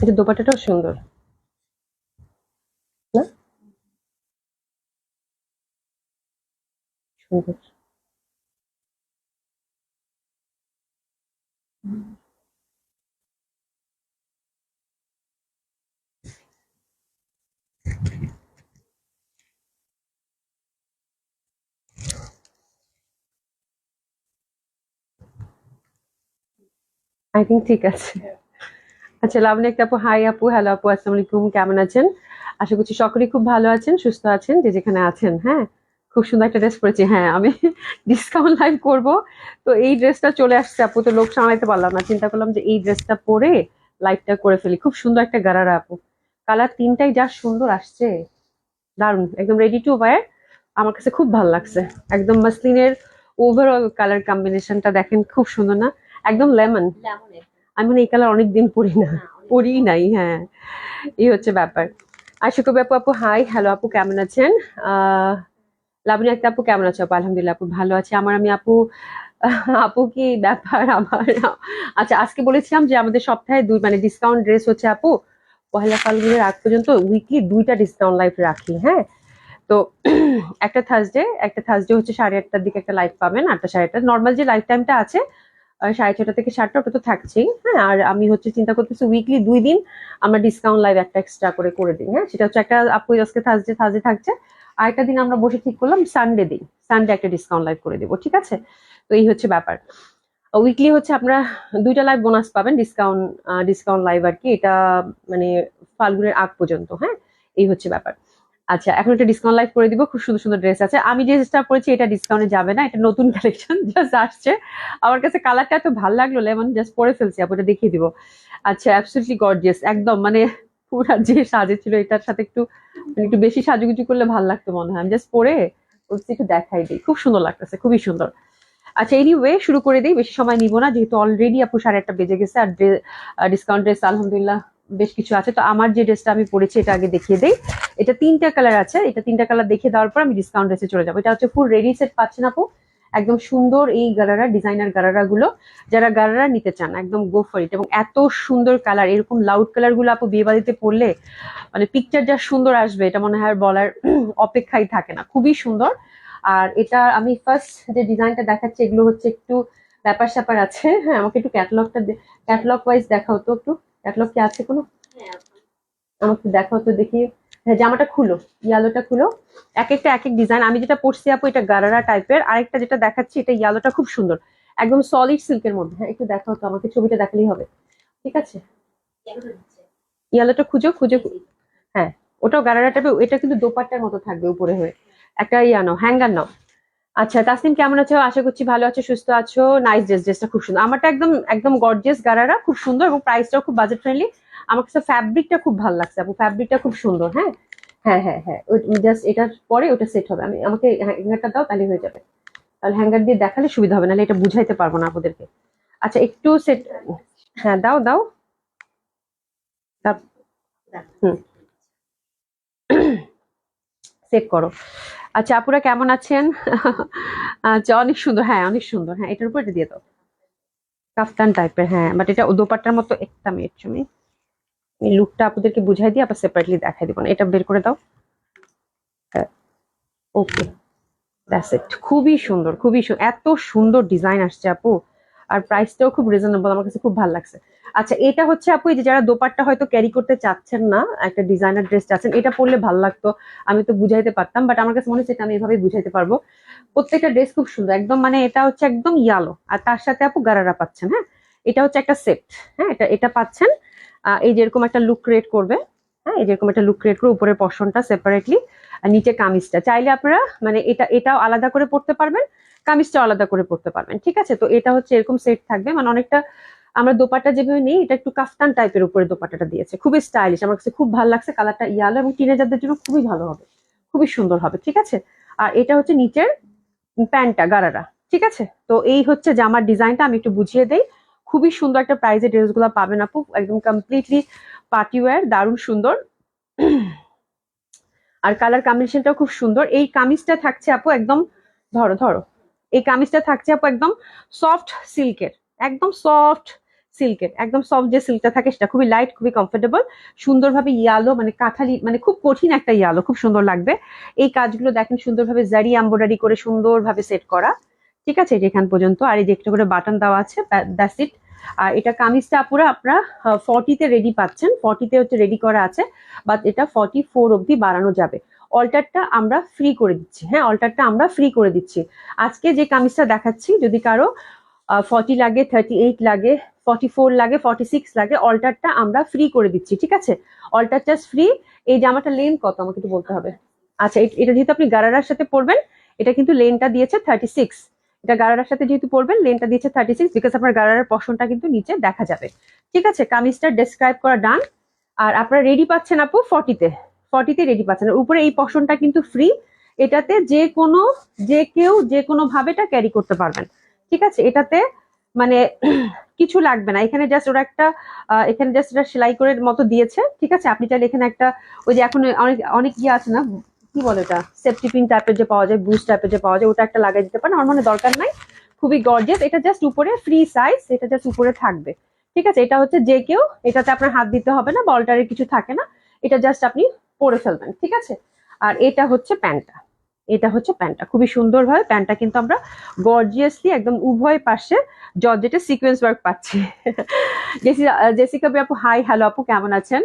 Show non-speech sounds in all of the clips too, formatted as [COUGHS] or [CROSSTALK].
এটা দোপাট্টাটাও সুন্দর। না? সুন্দর। আই থিঙ্ক ঠিক আছে। আচ্ছা লাবণী একটা আপু, হাই আপু, হ্যালো আপু আসসালামু আলাইকুম কেমন আছেন? আশা করছি সকলেই খুব ভালো আছেন, সুস্থ আছেন, যে যেখানে আছেন হ্যাঁ? খুব সুন্দর একটা ড্রেস পরেছি হ্যাঁ আমি ডিসকাউন্ট লাইভ করব। তো এই ড্রেসটা চলে আসছে আপু, তো লোক সামলাইতে পারলাম না, চিন্তা করলাম যে এই ড্রেসটা পরে লাইভটা করে ফেলি। খুব সুন্দর একটা গারারা আপু। কালার তিনটাই যা সুন্দর আসছে। দারুণ একদম রেডি টু ওয়্যার আমার কাছে খুব ভালো লাগছে। একদম মাসলিনের ওভারঅল কালার কম্বিনেশনটা দেখেন, খুব সুন্দর না? একদম লেমন লেমনের। আমি মানে এই কালার অনেক দিন পরি না হ্যাঁ, পরি নাই হ্যাঁ। এই হচ্ছে ব্যাপার। আশা কবি আপু আপু হাই হ্যালো আপু কেমন আছেন? লাবণী একটা আপু কেমন আছো আপু? আলহামদুলিল্লাহ আপু ভালো আছি। আমার আমি আপু আপু কি ব্যাপার আমার? আচ্ছা আজকে বলেছিলাম যে আমাদের সপ্তাহে দুই মানে ডিসকাউন্ট ড্রেস হচ্ছে আপু পহেলা ফাল্গুনের আগ পর্যন্ত উইকলি দুইটা ডিসকাউন্ট লাইভ রাখি হ্যাঁ। তো একটা থার্সডে একটা থার্সডে হচ্ছে সাড়ে আটটার দিকে একটা লাইভ পাবেন আটটা সাড়ে আটটা। নর্মাল যে লাইফ টাইমটা আছে সাড়ে ছটা থেকে সাতটা ওটা তো থাকছেই হ্যাঁ? আর আমি হচ্ছে চিন্তা করতেছি উইকলি দুই দিন আমরা ডিসকাউন্ট লাইভ একটা এক্সট্রা করে করে দিই হ্যাঁ? সেটা হচ্ছে একটা আপু আজকে থার্সডে থার্সডে থাকছে। আর একটা দিন আমরা বসে ঠিক করলাম সানডে দিন সানডে একটা ডিসকাউন্ট লাইভ করে দেবো, ঠিক আছে? তো এই হচ্ছে ব্যাপার। উইকলি হচ্ছে আপনারা দুইটা লাইভ বোনাস পাবেন ডিসকাউন্ট ডিসকাউন্ট লাইভ আর কি, এটা মানে ফাল্গুনের আগ পর্যন্ত হ্যাঁ? এই হচ্ছে ব্যাপার। আচ্ছা এখন একটা ডিসকাউন্ট লাইভ করে দিব, খুব সুন্দর সুন্দর ড্রেস আছে। আমি যে ড্রেসটা পরেছি, এটা ডিসকাউন্টে যাবে না, এটা নতুন কালেকশন জাস্ট [LAUGHS] আসছে। আমার কাছে কালারটা এত ভালো লাগল, লেমন জাস্ট পরে ফেলছি, আপু, এটা দেখিয়ে দিব। আচ্ছা অ্যাবসলিউটলি গর্জিয়াস একদম মানে পুরা যে সাজে ছিল, এটার সাথে একটু মানে একটু বেশি সাজুগুজু করলে ভালো লাগতো মনে হয়। আমি জাস্ট পরে ওটা একটু দেখাই দিই। খুব সুন্দর লাগতেছে, খুবই সুন্দর। আচ্ছা এনিওয়ে শুরু করে দিই, বেশি সময় নিব না, যেহেতু অলরেডি আপু সাড়ে একটা বেজে গেছে, আর ডিসকাউন্ট ড্রেস আলহামদুলিল্লাহ বেশ কিছু আছে। তো আমার যে ড্রেসটা আমি পরেছি, এটা আগে দেখিয়ে দিই। এটা তিনটা কালার আছে। এটা তিনটা কালার দেখিয়ে দেওয়ার পর আমি ডিসকাউন্ট ড্রেসে চলে যাব। এটা হচ্ছে ফুল রেডি সেট পাচ্ছেন আপু। একদম সুন্দর এই গারারা ডিজাইনার গারারা গুলো। যারা গারারা নিতে চান, একদম গো এবং এত সুন্দর কালার এরকম লাউড কালারগুলো আপু বিয়ে বাড়িতে পড়লে মানে পিকচার যা সুন্দর আসবে, এটা মনে হয় বলার [CLEARS THROAT] অপেক্ষাই থাকে না। খুবই সুন্দর। আর এটা আমি ফার্স্ট যে ডিজাইনটা দেখাচ্ছি, এগুলো হচ্ছে একটু ব্যাপার স্যাপার আছে। হ্যাঁ আমাকে একটু ক্যাটালগটা ক্যাটালগ ওয়াইজ দেখাও তো একটু। ক্যাটালগ কি আছে কোনো? আমাকে দেখাও তো দেখি। হ্যাঁ জামাটা খুলো ইয়ালোটা খুলো। এক একটা এক এক ডিজাইন আমি যেটা পরছি আপু, এটা গারারা টাইপের আরেকটা যেটা দেখাচ্ছি, এটা ইয়ালোটা খুব সুন্দর। একদম সলিড সিল্কের মধ্যে। হ্যাঁ একটু দেখাও তো আমাকে, ছবিটা দেখালেই হবে। ঠিক আছে? ইয়ালোটা খুঁজো, খুঁজে। হ্যাঁ ওটাও গারারা টাইপের এটা কিন্তু দোপাট্টার মতো থাকবে উপরে হয়ে। একটা ইয়া নাও হ্যাঙ্গার নাও। আচ্ছা তাসনিম কেমন আছো? আশা করছি ভালো আছো, সুস্থ আছো। নাইস ড্রেস ড্রেসটা খুব সুন্দর। আমারটা একদম একদম গর্জিয়াস গারারা, খুব সুন্দর এবং প্রাইসটাও খুব বাজেট ফ্রেন্ডলি আমার কাছে ফ্যাব্রিকটা খুব ভালো লাগছে আপু। ফ্যাব্রিকটা খুব সুন্দর হ্যাঁ? হ্যাঁ হ্যাঁ হ্যাঁ। জাস্ট এটার পরে ওটা সেট হবে। আমি, আমাকে হ্যাঙ্গারটা দাও, তাহলে হয়ে যাবে। তাহলে হ্যাঙ্গার দিয়ে দেখালে সুবিধা হবে, নাহলে এটা বুঝাইতে পারব না আপনাদেরকে আচ্ছা একটু সেট হ্যাঁ দাও দাও। হুম। [CLEARS THROAT] সেট করো। আচ্ছা আপুরা কেমন আছেন? আচ্ছা অনেক সুন্দর হ্যাঁ অনেক সুন্দর হ্যাঁ এটার উপর দিয়ে দাও। কাফতান টাইপের হ্যাঁ বাট এটা দোপাট্টার মতো একটা মিনিট তুমি এই লুকটা আপনাদেরকে বুঝাই দিয়ে আবার সেপারেটলি দেখাই দিব। না এটা বের করে দাও। ওকে দ্যাটস ইট খুবই সুন্দর, খুবই এত সুন্দর ডিজাইন আসছে আপু। আর প্রাইসটাও খুব রিজনেবল আমার কাছে খুব ভালো লাগছে। আচ্ছা এটা হচ্ছে আপু যে যারা দোপাট্টা হয়তো ক্যারি করতে চাচ্ছেন না, একটা ডিজাইনার ড্রেস চাচ্ছেন, এটা পরলে ভালো লাগতো, আমি তো বুঝাইতে পারতাম বাট আমার কাছে মনে হচ্ছে এটা আমি এভাবে বুঝাইতে পারব। প্রত্যেকটা ড্রেস খুব সুন্দর, একদম মানে এটা হচ্ছে একদম ইয়ালো আর তার সাথে আপু গারারা পাচ্ছেন হ্যাঁ? এটা হচ্ছে একটা সেট হ্যাঁ? এটা এটা পাচ্ছেন এই যেরকম একটা লুক ক্রিয়েট করবে হ্যাঁ? এই যেরকম একটা লুক ক্রিয়েট করে উপরের পশনটা সেপারেটলি আর নিচে কামিজটা। চাইলে আপনারা মানে এটা, এটাও আলাদা করে পড়তে পারবেন কামিজটাও আলাদা করে পড়তে পারবেন, ঠিক আছে? তো এটা হচ্ছে এরকম সেট থাকবে। মানে অনেকটা আমরা দোপাট্টা যেভাবে নেই, এটা একটু কাফতান টাইপের উপরে দোপাট্টাটা দিয়েছে। খুবই স্টাইলিশ আমার কাছে খুব ভালো লাগছে। কালারটা ইয়ালো এবং টিনেজারদের জন্য খুবই ভালো হবে, খুবই সুন্দর হবে, ঠিক আছে? আর এটা হচ্ছে নিচের প্যান্টটা, গারারা, ঠিক আছে? তো এই হচ্ছে জামার ডিজাইনটা, আমি একটু বুঝিয়ে দেই। খুবই সুন্দর একটা প্রাইজে ড্রেসগুলো পাবেন আপু, একদম কমপ্লিটলি পার্টি ওয়্যার দারুণ সুন্দর। আর কালার কম্বিনেশনটাও খুব সুন্দর। এই কামিজটা থাকছে আপু, একদম ধরো ধরো। এই কামিজটা থাকছে আপু একদম সফট সিল্কের একদম সফট সিল্কের একদম সফট যে সিল্কটা থাকে সেটা খুবই লাইট খুবই কমফোর্টেবল সুন্দরভাবে ইয়ালো মানে কাঁঠালি মানে খুব কঠিন একটা ইয়ালো খুব সুন্দর লাগবে। এই কাজগুলো দেখেন সুন্দরভাবে জারি এম্ব্রয়ডারি করে সুন্দরভাবে সেট করা, ঠিক আছে? যেখান পর্যন্ত, আর এই যে একটা করে বাটন দেওয়া আছে দ্যাটস ইট আর এটা কামিজটা আপুরা আপনারা ফর্টিতে রেডি পাচ্ছেন ফর্টিতে হচ্ছে রেডি করা আছে বাট এটা ফর্টি ফোর অবধি বাড়ানো যাবে। অল্টারটা আমরা ফ্রি করে দিচ্ছি। হ্যাঁ অল্টারটা আমরা ফ্রি করে দিচ্ছি। আজকে যে কামিজটা দেখাচ্ছি, যদি কারও ফর্টি লাগে থার্টি এইট লাগে ফর্টি ফোর লাগে ফর্টি সিক্স লাগে অল্টারটা আমরা ফ্রি করে দিচ্ছি, ঠিক আছে? অল্টার চার্জ ফ্রি এই জামাটা লেন কত, আমাকে একটু বলতে হবে? আচ্ছা এটা যেহেতু আপনি গারারার সাথে পরবেন, এটা কিন্তু লেনটা দিয়েছে থার্টি সিক্স এটা গারারার সাথে যেহেতু পরবেন লেনটা দিয়েছে থার্টি সিক্স বিকজ আপনার গারারার পশনটা কিন্তু নিচে দেখা যাবে। ঠিক আছে, কামিজটা ডেসক্রাইব করা ডান আর আপনারা রেডি পাচ্ছেন আপু ফর্টিতে ফর্টিতে রেডি পাচ্ছেন। উপরে এই পশনটা কিন্তু ফ্রি এটাতে যে কোনো, যে কেউ, যে কোনো ভাবে এটা ক্যারি করতে পারবেন। ঠিক আছে? এটাতে মানে [CLEARS THROAT] কিছু লাগবে না। এখানে জাস্ট ওরা একটা এখানে জাস্ট এটা সেলাই করে মতো দিয়েছে। ঠিক আছে? আপনি চাইলে এখানে একটা, ওই যে এখন অনেক অনেক ইয়ে আছে না? কি বলে এটা সেফটি পিন টাইপের যে পাওয়া যায় বুস্ট টাইপের যে পাওয়া যায়, ওটা একটা লাগাই দিতে পারেন। আমার মনে দরকার নাই। খুবই গর্জিয়াস এটা জাস্ট উপরে ফ্রি সাইজ এটা জাস্ট উপরে থাকবে। ঠিক আছে? এটা হচ্ছে যে কেউ, এটাতে আপনার হাত দিতে হবে না বলটারের কিছু থাকে না। এটা জাস্ট আপনি পরে ফেলবেন, ঠিক আছে? আর এটা হচ্ছে প্যান্টটা। এটা হচ্ছে প্যান্টটা। খুবই সুন্দরভাবে প্যান্টটা কিন্তু আমরা গর্জিয়াসলি একদম উভয় পাশে জর্জেটের সিকোয়েন্স ওয়ার্ক পাচ্ছি। জেসিকা আপু হাই হ্যালো আপু, কেমন আছেন?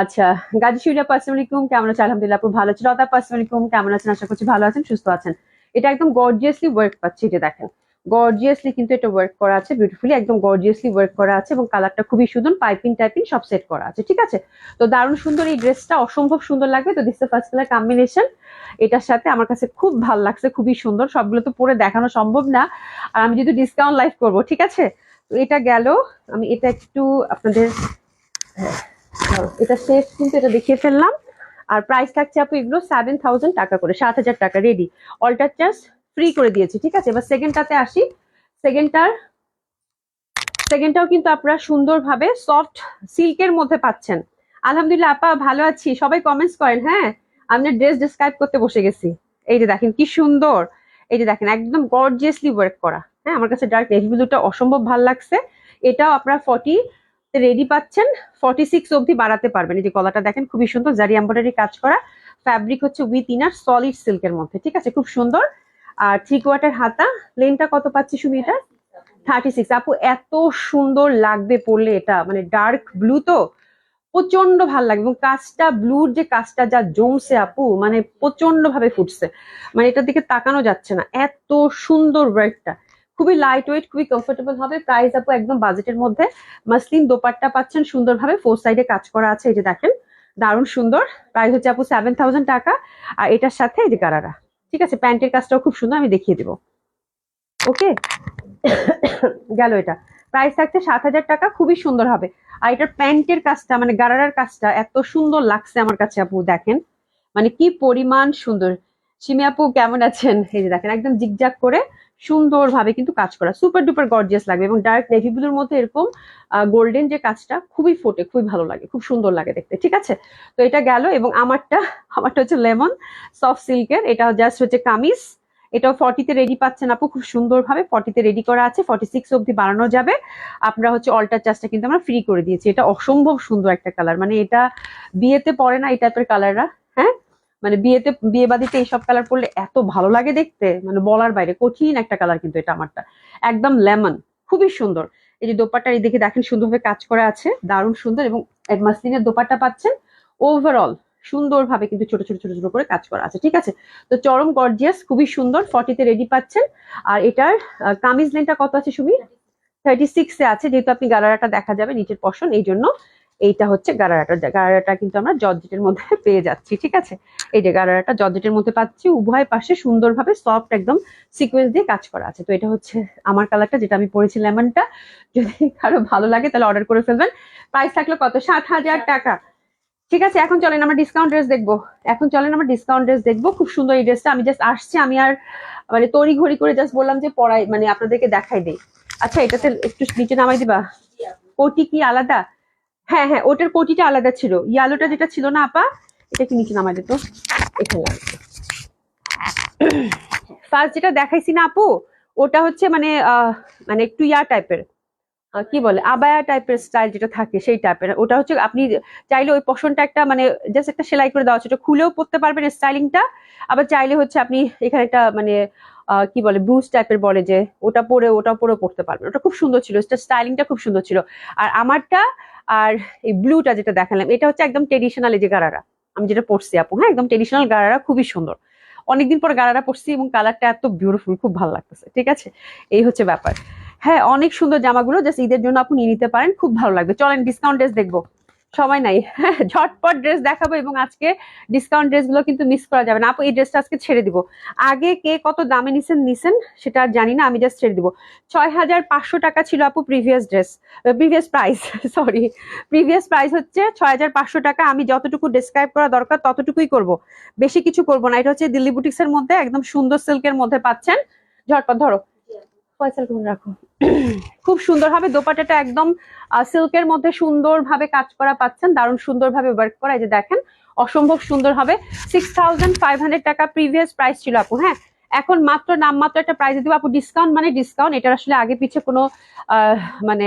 আচ্ছা গাজী শিউলি আপু আলাইকুম, কেমন আছেন? আলহামদুলিল্লাহ আপু, ভালো আছি। লতা আপু আলাইকুম, কেমন আছেন? আশা করছি ভালো আছেন, সুস্থ আছেন। এটা একদম গর্জিয়াসলি ওয়ার্ক পাচ্ছি এটা দেখেন। গর্জিয়াসলি কিন্তু এটা ওয়ার্ক করা আছে বিউটিফুলি একদম গর্জিয়াসলি ওয়ার্ক করা আছে এবং কালারটা খুবই সুন্দর পাইপিং টাইপিং সব সেট করা আছে ঠিক আছে? তো দারুণ সুন্দর এই ড্রেসটা অসম্ভব সুন্দর লাগবে তো দিস ফার্স্ট কালার কম্বিনেশন এটার সাথে আমার কাছে খুব ভালো লাগছে খুবই সুন্দর সবগুলো তো পরে দেখানো সম্ভব না। আর আমি যদি ডিসকাউন্ট লাইভ করব ঠিক আছে? তো এটা গেল আমি এটা একটু আপনাদের হ্যাঁ, এটা শেষ কিন্তু এটা দেখিয়ে ফেললাম। আর প্রাইস থাকছে আপু এগুলো সেভেন টাকা করে সাত হাজার টাকা রেডি অল্টার চার্জ ফ্রি করে দিয়েছি, ঠিক আছে? এবার সেকেন্ডটাতে আসি। সেকেন্ডটার সেকেন্ডটাও কিন্তু আপনারা সুন্দরভাবে সফট সিল্কের মধ্যে পাচ্ছেন। আলহামদুলিল্লাহ, আপা ভালো আছি। সবাই কমেন্টস করেন হ্যাঁ? আমি ড্রেস ডিসক্রাইব করতে বসে গেছি। এই যে দেখেন, কি সুন্দর। এই যে দেখেন, একদম গর্জিয়াসলি ওয়ার্ক করা। হ্যাঁ আমার কাছে ডার্ক নেভি ব্লুটা অসম্ভব ভালো লাগছে। এটাও আপনারা ফর্টি রেডি পাচ্ছেন। ফর্টি সিক্স অবধি বাড়াতে পারবেন। এই যে গলাটা দেখেন, খুবই সুন্দর। জারি এম্ব্রয়ডারি কাজ করা। ফ্যাব্রিক হচ্ছে উইথ ইনার সলিড সিল্কের মধ্যে, ঠিক আছে? খুব সুন্দর। আর থ্রি কোয়ার্টার হাতা লেনটা কত পাচ্ছি শুধু এটা? থার্টি সিক্স আপু, এত সুন্দর লাগবে পড়লে এটা মানে ডার্ক ব্লু তো প্রচণ্ড ভালো লাগবে। এবং কাজটা ব্লুর যে কাজটা যা জমছে আপু মানে প্রচণ্ড ভাবে ফুটছে। মানে এটার দিকে তাকানো যাচ্ছে না। এত সুন্দর ওয়ার্কটা খুবই লাইট ওয়েট খুবই কমফোর্টেবল হবে। প্রাইস আপু একদম বাজেটের মধ্যে। মাসলিন দোপাট্টা পাচ্ছেন সুন্দরভাবে। ফোর সাইডে কাজ করা আছে, এই যে দেখেন। দারুণ সুন্দর। প্রাইস হচ্ছে আপু সেভেন থাউজেন্ড টাকা। আর এটার সাথে এই যে গারারা। ঠিক আছে, প্যান্টের কাজটাও খুব সুন্দর, আমি দেখিয়ে দেবো। ওকে? গেল এটা। প্রাইস থাকছে সাত হাজার টাকা, খুবই সুন্দর হবে। আর এটার প্যান্টের কাজটা মানে গারারার কাজটা, এত সুন্দর লাগছে আমার কাছে, আপু, দেখেন। মানে কি পরিমাণ সুন্দর। সিমি আপু, কেমন আছেন? এই যে দেখেন, একদম জিগজাগ করে সুন্দরভাবে কিন্তু কাজ করা। সুপার ডুপার গর্জিয়াস লাগবে এবং ডার্ক নেভি ব্লুর মধ্যে এরকম গোল্ডেন যে কাজটা খুবই ফোটে, খুবই ভালো লাগে, খুব সুন্দর লাগে দেখতে, ঠিক আছে? তো এটা গেল এবং আমারটা আমারটা হচ্ছে লেমন সফট সিল্কের এটা জাস্ট হচ্ছে কামিজ, এটাও ফর্টিতে রেডি পাচ্ছেন আপু, খুব সুন্দরভাবে ফর্টিতে রেডি করা আছে ফর্টি সিক্স অব্দি বাড়ানো যাবে। আপনারা হচ্ছে অল্টার চার্জটা কিন্তু আমরা ফ্রি করে দিয়েছি, এটা অসম্ভব সুন্দর একটা কালার মানে এটা বিয়েতে পড়ে না এই টাইপের কালাররা হ্যাঁ? মানে বিয়েতে, বিয়ে বাদিতে এইসব কালার পরলে এত ভালো লাগে দেখতে। মানে বলার বাইরে কঠিন একটা কালার কিন্তু এটা আমারটা। একদম লেমন, খুবই সুন্দর। এই যে দোপাট্টার এই দিকে দেখেন সুন্দরভাবে কাজ করা আছে, দারুণ সুন্দর এবং মাসলিনের দোপাট্টা পাচ্ছেন। ওভারঅল সুন্দরভাবে কিন্তু ছোট ছোট ছোট ছোট করে কাজ করা আছে, ঠিক আছে? তো চরম গর্জিয়াস খুবই সুন্দর ফর্টিতে রেডি পাচ্ছেন। আর এটার কামিজ লেনটা কত আছে সুমি থার্টি সিক্সে আছে, যেহেতু আপনি গালারাটা দেখা যাবে নিচের পশন এই জন্য এইটা হচ্ছে গারারাটা। গারারাটা কিন্তু আমরা জর্জেটের মধ্যে [LAUGHS] পেয়ে যাচ্ছি, ঠিক আছে? এই যে গারারাটা জর্জেটের মধ্যে পাচ্ছি, উভয় পাশে সুন্দরভাবে সফট একদম সিকোয়েন্স দিয়ে কাজ করা আছে। তো এটা হচ্ছে আমার কালারটা যেটা আমি পরেছি লেমনটা। যদি কারও ভালো লাগে তাহলে অর্ডার করে ফেলবেন। প্রাইস থাকল কত? সাত হাজার টাকা। ঠিক আছে, এখন চলেন আমরা ডিসকাউন্ট ড্রেস দেখব। এখন চলেন আমরা ডিসকাউন্ট ড্রেস দেখব। খুব সুন্দর এই ড্রেসটা আমি জাস্ট আসছি, আমি আর মানে তড়ি ঘড়ি করে জাস্ট বললাম যে পড়াই মানে আপনাদেরকে দেখাই দেই। আচ্ছা এটাতে একটু নিচে নামাই দিবা? কোটি কি আলাদা? হ্যাঁ হ্যাঁ ওটার কোটিটা আলাদা ছিল। ইয়ালোটা যেটা ছিল না, আপা? এটা কি নিচে নামাই দিত এখানে ফার্স্ট যেটা দেখাইছি না, আপু, ওটা হচ্ছে মানে মানে একটু ইয়া টাইপের কি বলে? আবায়া টাইপের স্টাইল যেটা থাকে, সেই টাইপের ওটা হচ্ছে আপনি চাইলে ওই পশনটা একটা মানে জাস্ট একটা সেলাই করে দেওয়া হচ্ছে ওটা খুলেও পরতে পারবেন স্টাইলিংটা আবার চাইলে হচ্ছে আপনি এখানে একটা মানে কি বলে ব্রুজ টাইপের বলে যে ওটা পরে ওটা পরে পড়তে পারবেন ওটা খুব সুন্দর ছিল স্টাইলিংটা খুব সুন্দর ছিল। আর আমারটা আর এই ব্লুটা যেটা দেখালাম, এটা হচ্ছে একদম ট্রেডিশনাল এই যে গারারা। আমি যেটা পরছি আপু হ্যাঁ একদম ট্রেডিশনাল গারারা খুবই সুন্দর। অনেকদিন পর গারারা পরছি এবং কালারটা এত বিউটিফুল খুব ভালো লাগতেছে, ঠিক আছে? এই হচ্ছে ব্যাপার। হ্যাঁ অনেক সুন্দর জামাগুলো জাস্ট ঈদের জন্য আপনি নিতে পারেন, খুব ভালো লাগবে। চলেন ডিসকাউন্ট ড্রেস দেখব। সময় নাই। [LAUGHS] ঝটপট ড্রেস দেখাবো এবং আজকে ডিসকাউন্ট ড্রেসগুলো কিন্তু মিস করা যাবে না। আপু, এই ড্রেসটা আজকে ছেড়ে দিব। আগে কে কত দামে নিছেন নিছেন সেটা আর জানি না, আমি জাস্ট ছেড়ে দিব। ছয় হাজার পাঁচশো টাকা ছিল আপু previous dress previous price sorry previous price হচ্ছে ছয় হাজার পাঁচশো টাকা। আমি যতটুকু ডিসক্রাইব করা দরকার ততটুকুই করব। বেশি কিছু করব না। এটা হচ্ছে দিল্লি বুটিক্সের মধ্যে একদম সুন্দর সিল্কের মধ্যে পাচ্ছেন। ঝটপট ধরো। খুব সুন্দর হবে দোপাটাটা একদম সিল্কের মধ্যে সুন্দরভাবে কাজ করা পাচ্ছেন, দারুণ সুন্দরভাবে ওয়ার্ক করা। যে দেখেন, অসম্ভব সুন্দর হবে। সিক্স টাকা প্রিভিয়াস প্রাইস ছিল আপু হ্যাঁ? এখন মাত্র নামমাত্র একটা প্রাইস দিব। আপু ডিসকাউন্ট মানে ডিসকাউন্ট এটা আসলে আগে পিছে কোনো মানে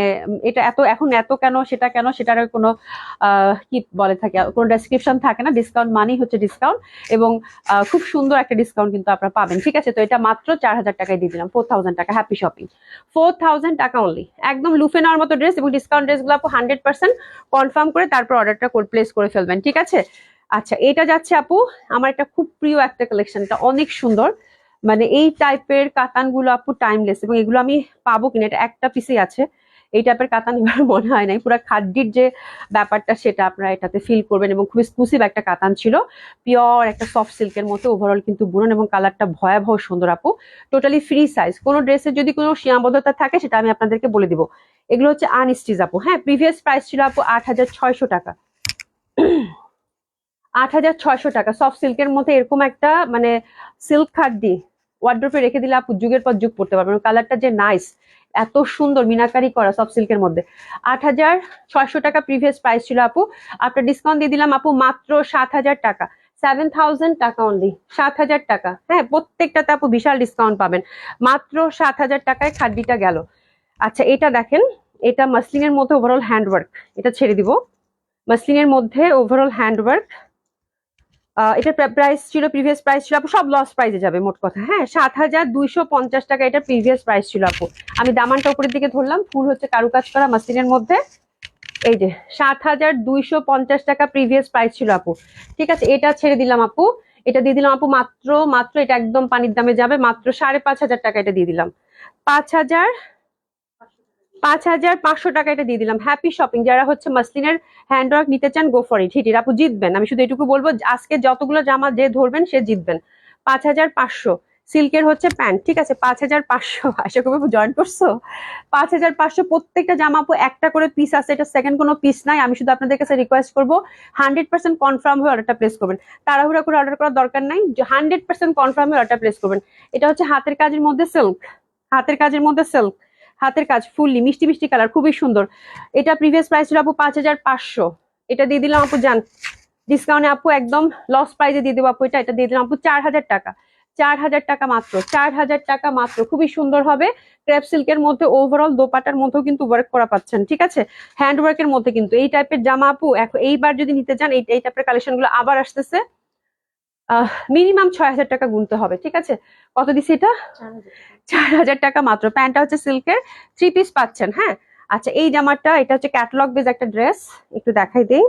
এটা এত, এখন এত কেন, সেটা কেন, সেটার কোনো কি বলে থাকে, কোনো ডেসক্রিপশন থাকে না। ডিসকাউন্ট মানেই হচ্ছে ডিসকাউন্ট এবং খুব সুন্দর একটা ডিসকাউন্ট কিন্তু আপনারা পাবেন। ঠিক আছে, তো এটা মাত্র চার হাজার টাকায় দিয়ে দিলাম ফোর থাউজেন্ড টাকা হ্যাপি শপিং ফোর থাউজেন্ড টাকা অনলি একদম লুফে নেওয়ার মতো ড্রেস এবং ডিসকাউন্ট ড্রেসগুলো আপু হান্ড্রেড পার্সেন্ট কনফার্ম করে তারপর অর্ডারটা প্লেস করে ফেলবেন, ঠিক আছে? আচ্ছা এটা যাচ্ছে আপু, আমার একটা খুব প্রিয় একটা কালেকশন এটা অনেক সুন্দর। মানে এই টাইপের কাতানগুলো আপু টাইমলেস এবং এগুলো আমি পাবো কিনা, এটা একটা পিসেই আছে। এই টাইপের কাতান এবার [LAUGHS] মনে হয় নাই। পুরো খাদ্যির যে ব্যাপারটা সেটা আপনারা এটাতে ফিল করবেন এবং খুব এক্সক্লুসিভ একটা কাতান ছিল। পিওর একটা সফট সিল্কের মতো ওভারঅল কিন্তু বুনন এবং কালারটা ভয়াবহ সুন্দর আপু। টোটালি ফ্রি সাইজ কোনো ড্রেসের যদি কোনো সীমাবদ্ধতা থাকে সেটা আমি আপনাদেরকে বলে দিব। এগুলো হচ্ছে আনস্টিচ আপু। হ্যাঁ প্রিভিয়াস প্রাইস ছিল আপু আট হাজার ছয়শো টাকা। আট হাজার ছয়শো টাকা। সফট সিল্কের মধ্যে এরকম একটা মানে সিল্ক খাদ্যি। ওয়ার্ড্রোপে রেখে দিলে আপু যুগের পর যুগ পড়তে পারবেন কালারটা যে নাইস এত সুন্দর, মিনাকারি করা সব সিল্কের মধ্যে। আট হাজার ছয়শো টাকা প্রিভিয়াস প্রাইস ছিল আপু। আপনার ডিসকাউন্ট দিয়ে দিলাম আপু মাত্র সাত হাজার টাকা। সেভেন থাউজেন্ড টাকা অনলি সাত হাজার টাকা। হ্যাঁ প্রত্যেকটাতে আপু বিশাল ডিসকাউন্ট পাবেন। মাত্র সাত হাজার টাকায় খাদ্যিটা গেল। আচ্ছা এটা দেখেন, এটা মাসলিনের মধ্যে ওভারঅল হ্যান্ডওয়ার্ক এটা ছেড়ে দিব। মাসলিনের মধ্যে ওভারঅল হ্যান্ডওয়ার্ক এটা প্রাইস ছিল প্রিভিয়াস প্রাইস ছিল, আপু, সব লস প্রাইসে যাবে, মোট কথা। হ্যাঁ সাত হাজার দুইশো পঞ্চাশ টাকা এটা প্রিভিয়াস প্রাইস ছিল, আপু। আমি দামানটা উপরের দিকে ধরলাম ফুল হচ্ছে কারুকাজ করা মাসলিনের মধ্যে। এই যে, সাত হাজার দুইশো পঞ্চাশ টাকা প্রিভিয়াস প্রাইস ছিল, আপু। ঠিক আছে, এটা ছেড়ে দিলাম, আপু। এটা দিয়ে দিলাম, আপু, মাত্র মাত্র এটা একদম পানির দামে যাবে, মাত্র সাড়ে পাঁচ হাজার টাকা এটা দিয়ে দিলাম। পাঁচ হাজার পাঁচ হাজার পাঁচশো টাকা এটা দিয়ে দিলাম। হ্যাপি শপিং যারা হচ্ছে মাসলিনের হ্যান্ডওয়ার্ক নিতে চান গো ফর ইট হিটির, আপু জিতবেন। আমি শুধু এটুকু বলব, আজকে যতগুলো জামা যে ধরবেন, সে জিতবেন। পাঁচ হাজার পাঁচশো। সিল্কের হচ্ছে প্যান্ট, ঠিক আছে? পাঁচ হাজার পাঁচশো। [LAUGHS] আশা করি জয়েন করছ? পাঁচ হাজার পাঁচশো, প্রত্যেকটা জামা একটা করে পিস আছে। এটা সেকেন্ড কোনো পিস নাই। আমি শুধু আপনাদের কাছে রিকোয়েস্ট করব হান্ড্রেড পার্সেন্ট কনফার্ম হয়ে অর্ডারটা প্লেস করবেন। তাড়াহুড়া করে অর্ডার করার দরকার নাই। হান্ড্রেড পার্সেন্ট কনফার্ম হয়ে অর্ডারটা প্লেস করবেন। এটা হচ্ছে হাতের কাজের মধ্যে সিল্ক হাতের কাজের মধ্যে সিল্ক হাতের কাজ ফুললি, মিষ্টি মিষ্টি কালার, খুবই সুন্দর। এটা প্রিভিয়াস প্রাইস ছিল আপু পাঁচ হাজার পাঁচশো। এটা দিয়ে দিলাম আপু জান ডিসকাউন্টে আপু একদম লস প্রাইজে দিয়ে দেবো আপু, এটা এটা দিয়ে দিলাম আপু চার হাজার টাকা। চার হাজার টাকা মাত্র, চার হাজার টাকা মাত্র। খুবই সুন্দর হবে। ক্রেপ সিল্কের মধ্যে ওভারঅল দোপাটার মধ্যেও কিন্তু ওয়ার্ক করা পাচ্ছেন, ঠিক আছে? হ্যান্ড ওয়ার্কের মধ্যে কিন্তু। এই টাইপের জামা আপু এইবার যদি নিতে চান, এই টাইপের কালেকশনগুলো আবার আসতেছে। মিনিমাম ছয় হাজার টাকা গুনতে হবে, ঠিক আছে? কত দিছি এটা? চার হাজার টাকা মাত্র। প্যান্টটা হচ্ছে সিল্কের থ্রি পিস পাচ্ছেন হ্যাঁ? আচ্ছা এই জামাটা, এটা হচ্ছে ক্যাটালগ বেজ একটা ড্রেস একটু দেখাই দিই।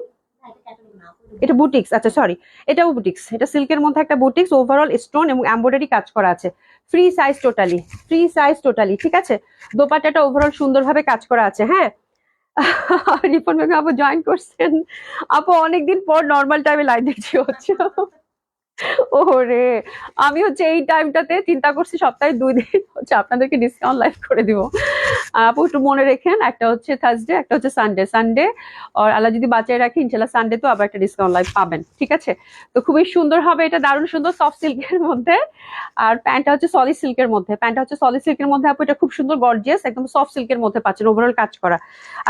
এটা বুটিক্স আচ্ছা সরি এটাও বুটিক্স এটা সিল্কের মধ্যে একটা বুটিক্স ওভারঅল স্টোন এবং এমব্রয়ডারি কাজ করা আছে। Free size totally free size totally ঠিক আছে? দোপাট্টাটা ওভারঅল সুন্দরভাবে কাজ করা আছে হ্যাঁ? [LAUGHS] রিপন বেগম আপু জয়েন করছেন। আপু, অনেকদিন পর নর্মাল টাইমে লাইভ দেখছি, হচ্ছে। ওরে, আমি হচ্ছে এই টাইমটাতে চিন্তা করছি সপ্তাহে দুই দিন হচ্ছে আপনাদেরকে ডিসকাউন্ট লাইভ করে দিব। আপু, একটু মনে রেখেন, একটা হচ্ছে থার্সডে একটা হচ্ছে সানডে সানডে আর আল্লাহ যদি বাঁচিয়ে রাখি, ইনশাল্লাহ সানডে তো আবার একটা ডিসকাউন্ট লাইভ পাবেন, ঠিক আছে? তো খুবই সুন্দর হবে এটা, দারুণ সুন্দর সফট সিল্কের মধ্যে। আর প্যান্টটা হচ্ছে সলিড সিল্কের মধ্যে প্যান্টটা হচ্ছে সলিড সিল্কের মধ্যে, আপু, এটা খুব সুন্দর গর্জিয়াস একদম সফট সিল্কের মধ্যে পাচ্ছেন ওভারঅল কাজ করা।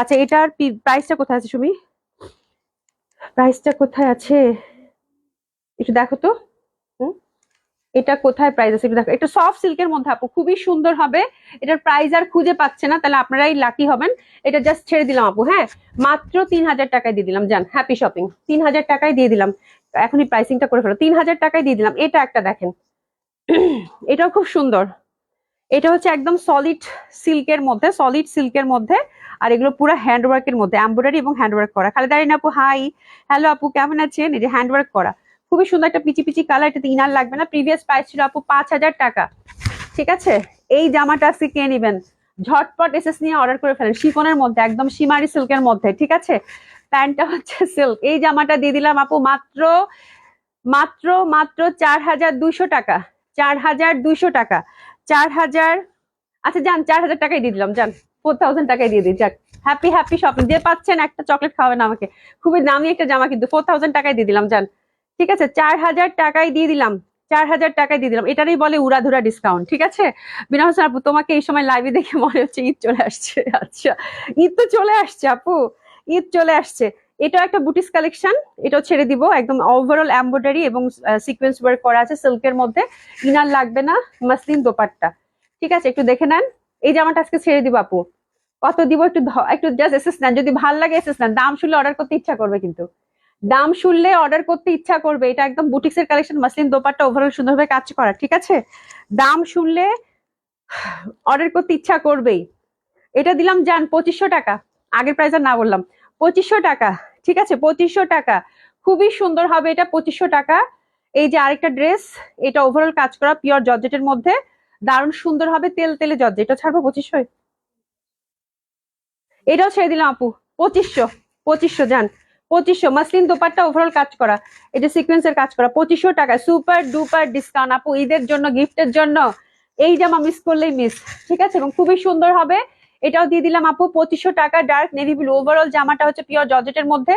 আচ্ছা এটার প্রাইসটা কোথায় আছে সুমি? প্রাইসটা কোথায় আছে? একটু দেখো তো। এটা কোথায় প্রাইস আছে একটু দেখো। এটা সফট সিল্কের মধ্যে আপু, খুবই সুন্দর হবে। এটার প্রাইস আর খুঁজে পাচ্ছে না, তাহলে আপনারাই লাকি হবেন। এটা জাস্ট ছেড়ে দিলাম আপু হ্যাঁ? মাত্র তিন হাজার টাকায় দিয়ে দিলাম, যান হ্যাপি শপিং তিন হাজার টাকায় দিয়ে দিলাম। এখনই প্রাইসিংটা করে ফেলো। তিন হাজার টাকায় দিয়ে দিলাম। এটা একটা দেখেন। [CLEARS THROAT] এটাও খুব সুন্দর। এটা হচ্ছে একদম সলিড সিল্কের মধ্যে সলিড সিল্কের মধ্যে। আর এগুলো পুরো হ্যান্ডওয়ার্কের মধ্যে এমব্রয়ডারি এবং হ্যান্ডওয়ার্ক করা। খালি দাঁড়িয়ে আপু হাই হ্যালো আপু, কেমন আছেন? এই যে হ্যান্ডওয়ার্ক করা। খুবই সুন্দর একটা পিচি পিচি কালার, এটাতে ইনার লাগবে না। প্রিভিয়াস প্রাইস ছিল আপু পাঁচ হাজার টাকা। ঠিক আছে? এই জামাটা আজকে কে নেবেন। ঝটপট এসএস নিয়ে অর্ডার করে ফেলেন। শিফনের মধ্যে, একদম সীমারি সিল্কের মধ্যে, ঠিক আছে? প্যান্টটা হচ্ছে সিল্ক এই জামাটা দিয়ে দিলাম আপু মাত্র মাত্র মাত্র চার হাজার দুইশো টাকা। চার হাজার দুইশো টাকা। চার হাজার আচ্ছা যান, চার হাজার টাকাই দিয়ে দিলাম, যান। ফোর থাউজেন্ড টাকাই দিয়ে দিই, যাক। হ্যাপি হ্যাপি শপিং যে পাচ্ছেন একটা চকলেট খাওয়াবেন আমাকে। খুবই দামি একটা জামা কিন্তু। ফোর থাউজেন্ড টাকায় দিয়ে দিলাম, যান। ঠিক আছে? চার হাজার টাকায় দিয়ে দিলাম। চার হাজার টাকায় দিয়ে দিলাম। এটারই বলে উড়াধুরা ডিসকাউন্ট ঠিক আছে? বিনা হোসেন আপু তোমাকে এই সময় লাইভে দেখে মনে হচ্ছে ঈদ চলে আসছে। আচ্ছা ঈদ তো চলে আসছে আপু। ঈদ চলে আসছে। এটা একটা বুটিস কালেকশন এটাও ছেড়ে দিব। একদম ওভারঅল এমব্রয়ডারি এবং সিকোয়েন্স ওয়ার্ক করা আছে সিল্কের মধ্যে। ইনার লাগবে না, মাসলিন দোপাট্টা। ঠিক আছে? একটু দেখে নেন। এই জামাটা আজকে ছেড়ে দিব আপু। কত দিব একটু একটু জাস্ট এসেস নেন। যদি ভালো লাগে এসেস নেন। দাম শুনলে অর্ডার করতে ইচ্ছা করবে কিন্তু। দাম শুনলে অর্ডার করতে ইচ্ছা করবে। এটা একদম বুটিক্স এর কালেকশন মাসলিন দোপাট্টা ওভারঅল সুন্দরভাবে কাজ করা। ঠিক আছে? দাম শুনলে অর্ডার করতে ইচ্ছা করবেই। এটা দিলাম যান পঁচিশশো টাকা। আগের প্রাইস আর না বললাম। পঁচিশশো টাকা। ঠিক আছে? পঁচিশশো টাকা। খুবই সুন্দর হবে এটা, পঁচিশশো টাকা। এই যে আরেকটা ড্রেস এটা ওভারঅল কাজ করা পিওর জর্জেটের মধ্যে। দারুণ সুন্দর হবে, তেল, তেলে জর্জেট। এটা ছাড়বো পঁচিশশো এটাও ছেড়ে দিলাম আপু, পঁচিশশো। পঁচিশশো যান পঁচিশশো। মাসলিন দোপাট্টা ওভারঅল কাজ করা। এটা সিকোয়েন্সের কাজ করা, পঁচিশশো টাকা সুপার ডুপার ডিসকাউন্ট আপু, ঈদের জন্য গিফটের জন্য। এই জামা মিস করলেই মিস ঠিক আছে? এবং খুবই সুন্দর হবে। এটাও দিয়ে দিলাম আপু, পঁচিশশো টাকা ডার্ক নেভি ব্লু ওভারঅল জামাটা হচ্ছে পিওর জর্জেটের মধ্যে।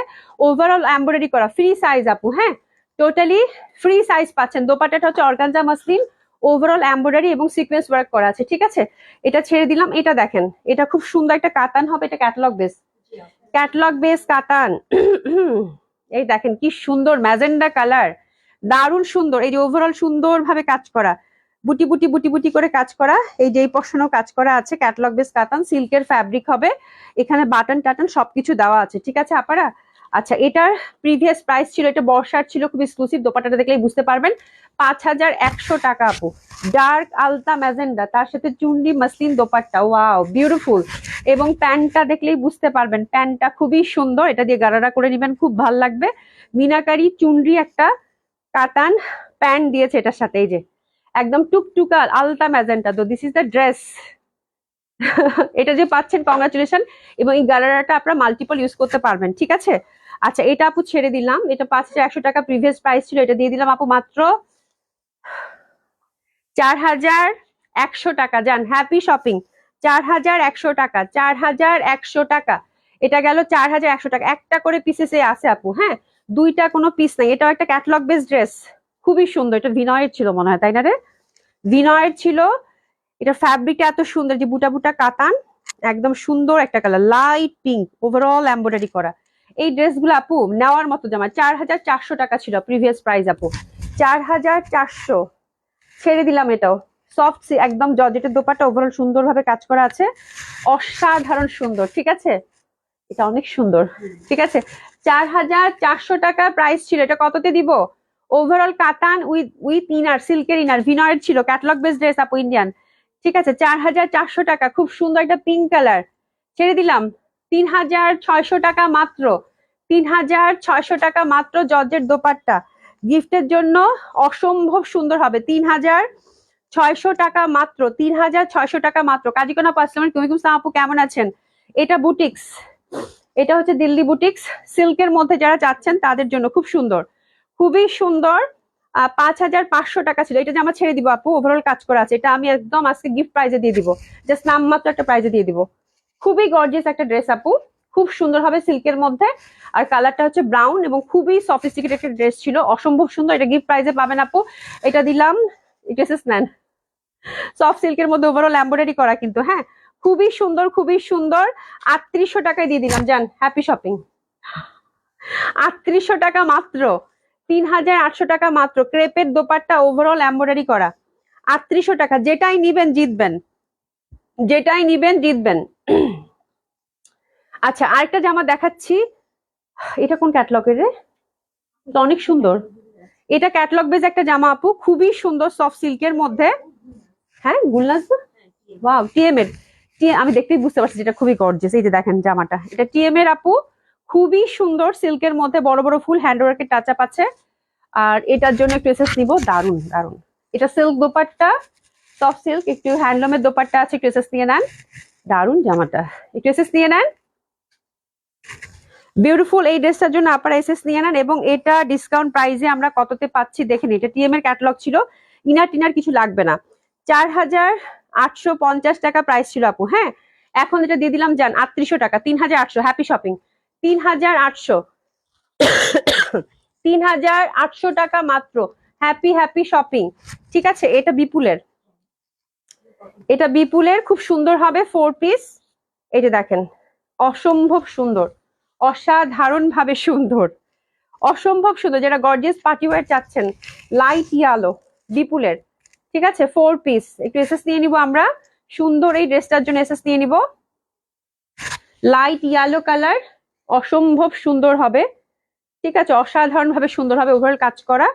ওভারঅল এমব্রয়ডারি করা। ফ্রি সাইজ আপু হ্যাঁ? টোটালি ফ্রি সাইজ পাচ্ছেন। দোপাট্টাটা হচ্ছে অর্গানজা মাসলিন ওভারঅল এমব্রয়ডারি এবং সিকোয়েন্স ওয়ার্ক করা আছে। ঠিক আছে? এটা ছেড়ে দিলাম। এটা দেখেন। এটা খুব সুন্দর একটা কাতান হবে। এটা ক্যাটালগ বেস ক্যাটালগ বেস কাতান। এই দেখেন কি সুন্দর ম্যাজেন্ডা কালার, দারুণ সুন্দর। এই যে ওভারঅল সুন্দর ভাবে কাজ করা, বুটি বুটি বুটি বুটি করে কাজ করা, এই যে এই পশনও কাজ করা আছে ক্যাটলগ বেস কাতান সিল্কের ফ্যাব্রিক হবে। এখানে বাটন টাটন সবকিছু দেওয়া আছে, ঠিক আছে, আপারা? আচ্ছা এটার প্রিভিয়াস প্রাইস ছিল, এটা বর্ষার ছিল, খুব এক্সক্লুসিভ দোপাটাটা দেখলেই বুঝতে পারবেন। পাঁচ হাজার একশো টাকা আপু। ডার্ক আলতা ম্যাজেন্ডা তার সাথে চুন্ডি মাসলিন দোপাট্টা। ওয়াও বিউটিফুল এবং প্যান্টটা দেখলেই বুঝতে পারবেন, প্যান্টটা খুবই সুন্দর, এটা দিয়ে গারারা করে নেবেন, খুব ভালো লাগবে। মিনাকারি চুনরি একটা কাতান প্যান্ট দিয়েছে এটার সাথে, এই যে। একদম টুকটুকা আলতা ম্যাজেন্টা তো দিস ইজ দ্য ড্রেস এটা যে পাচ্ছেন কংগ্রাচুলেশন এবং এই গারারাটা আপনারা মাল্টিপল ইউজ করতে পারবেন, ঠিক আছে? আচ্ছা এটা আপু ছেড়ে দিলাম। এটা পাঁচ হাজার একশো টাকা প্রিভিয়াস প্রাইস ছিল, এটা দিয়ে দিলাম আপু মাত্র চার হাজার একশো টাকা। যান হ্যাপি শপিং চার হাজার একশো টাকা, চার হাজার একশো টাকা। এটা গেল চার হাজার একশো টাকা। একটা করে পিসেসে আছে আপু হ্যাঁ? দুইটা কোনো পিস নাই। এটাও একটা ক্যাটলগ বেস ড্রেস খুবই সুন্দর। এটা ভিনয়ের ছিল মনে হয়, তাই না রে? ভিনয়ের ছিল। এটা ফ্যাব্রিকটা এত সুন্দর যে বুটা বুটা কাতান, একদম সুন্দর একটা colour light pink overall embroidery করা। এই ড্রেসগুলো আপু নেওয়ার মতো জামা। চার হাজার চারশো টাকা ছিল প্রিভিয়াস প্রাইস আপু। চার হাজার চারশো। ছেড়ে দিলাম এটাও। সফট একদম জর্জেটের দোপাটা ওভারঅল সুন্দরভাবে কাজ করা আছে, অসাধারণ সুন্দর, ঠিক আছে? এটা অনেক সুন্দর, ঠিক আছে? চার হাজার চারশো টাকা প্রাইস ছিল। এটা কততে দিব? ওভারঅল কাতান উইথ উইথ ইনার সিল্কের ইনার ভিনয়ের ছিল ক্যাটলগ বেস ড্রেস আপু ইন্ডিয়ান ঠিক আছে? চার হাজার চারশো টাকা, খুব সুন্দর একটা পিঙ্ক কালার ছেড়ে দিলাম। তিন হাজার ছয়শো টাকা মাত্র। তিন হাজার ছয়শো টাকা মাত্র জর্জের দোপাট্টা। গিফটের জন্য অসম্ভব সুন্দর হবে। তিন হাজার ছয়শো টাকা মাত্র তিন হাজার ছয়শো টাকা মাত্র। কাজীকোনা পাসলামের কুমিকুম আপু কেমন আছেন? এটা বুটিক্স। এটা হচ্ছে দিল্লি বুটিক্স। সিল্কের মধ্যে যারা চাচ্ছেন তাদের জন্য খুব সুন্দর। খুবই সুন্দর পাঁচ হাজার পাঁচশো টাকা ছিল। এটা যে আমার ছেড়ে দিব আপু ওভারঅল কাজ করা আছে। এটা আমি একদম আজকে গিফট প্রাইজে দিয়ে দিব। জাস্ট নামমাত্র একটা প্রাইজে দিয়ে দিব। খুবই গর্জিয়াস একটা ড্রেস আপু। খুব সুন্দর হবে সিল্কের মধ্যে। আর কালারটা হচ্ছে ব্রাউন এবং খুবই সফিস্টিকেটেড একটা ড্রেস ছিল। অসম্ভব সুন্দর। এটা গিফট প্রাইজে পাবেন আপু। এটা দিলাম। নেন সফট সিল্কের মধ্যে ওভারঅল এম্ব্রয়ডারি করা কিন্তু হ্যাঁ? খুবই সুন্দর খুবই সুন্দর। আটত্রিশশো টাকায় দিয়ে দিলাম। যান হ্যাপি শপিং আটত্রিশশো টাকা মাত্র। তিন হাজার আটশো টাকা মাত্র। ক্রেপের দোপাট্টা ওভারঅল এম্বয়ডারি করা। আটত্রিশশো টাকা। যেটাই নিবেন, জিতবেন। যেটাই নিবেন, জিতবেন। আচ্ছা আরেকটা জামা দেখাচ্ছি। এটা কোন ক্যাটলগের রে? অনেক সুন্দর। এটা ক্যাটলগ বেজ একটা জামা আপু, খুবই সুন্দর সফট সিল্কের মধ্যে। হ্যাঁ গুলনাজ না ওয়াও টিএম এর। আমি দেখতেই বুঝতে পারছি যেটা খুবই গর্জিয়াস এই যে দেখেন জামাটা। এটা টিএম এর আপু, খুবই সুন্দর সিল্কের মধ্যে বড় বড় ফুল হ্যান্ড ওয়ার্কের টাচ আপ আছে। আর এটার জন্য একটু এসেস নিব দারুণ দারুণ এটা সিল্ক দোপাট্টা সফট সিল্ক একটু হ্যান্ডলুমের দোপাট্টা আছে, একটু এসেস নিয়ে নেন। দারুণ জামাটা। একটু এসেস নিয়ে নেন। বিউটিফুল এই ড্রেসটার জন্য আপনারা এসএস নিয়ে নেন এবং এটা ডিসকাউন্ট প্রাইসে আমরা কততে পাচ্ছি দেখেন, এটা টিএম এর ক্যাটালগ ছিল ইনার টিনার কিছু লাগবে না। চার হাজার আটশো পঞ্চাশ টাকা প্রাইস ছিল আপু হ্যাঁ? এখন এটা দিয়ে দিলাম যান আটত্রিশশো টাকা, তিন হাজার আটশো হ্যাপি শপিং তিন হাজার আটশো, [COUGHS] তিন হাজার আটশো টাকা মাত্র হ্যাপি হ্যাপি শপিং ঠিক আছে? এটা বিপুলের। এটা বিপুলের, খুব সুন্দর হবে ফোর পিস এটা দেখেন অসম্ভব সুন্দর অসাধারণ ভাবে সুন্দর, অসম্ভব সুন্দর। যেটা গর্জিয়াস পার্টিওয়ার চাচ্ছেন লাইট ইয়ালো বিপুলের, ঠিক আছে? ফোর পিস একটু এসএস নিয়ে নিব আমরা। সুন্দর এই ড্রেসটার জন্য এসএস নিয়ে নিব। লাইট ইয়ালো কালার অসম্ভব সুন্দর হবে। ঠিক আছে? অসাধারণ ভাবে সুন্দর হবে ওভারঅল কাজ করা।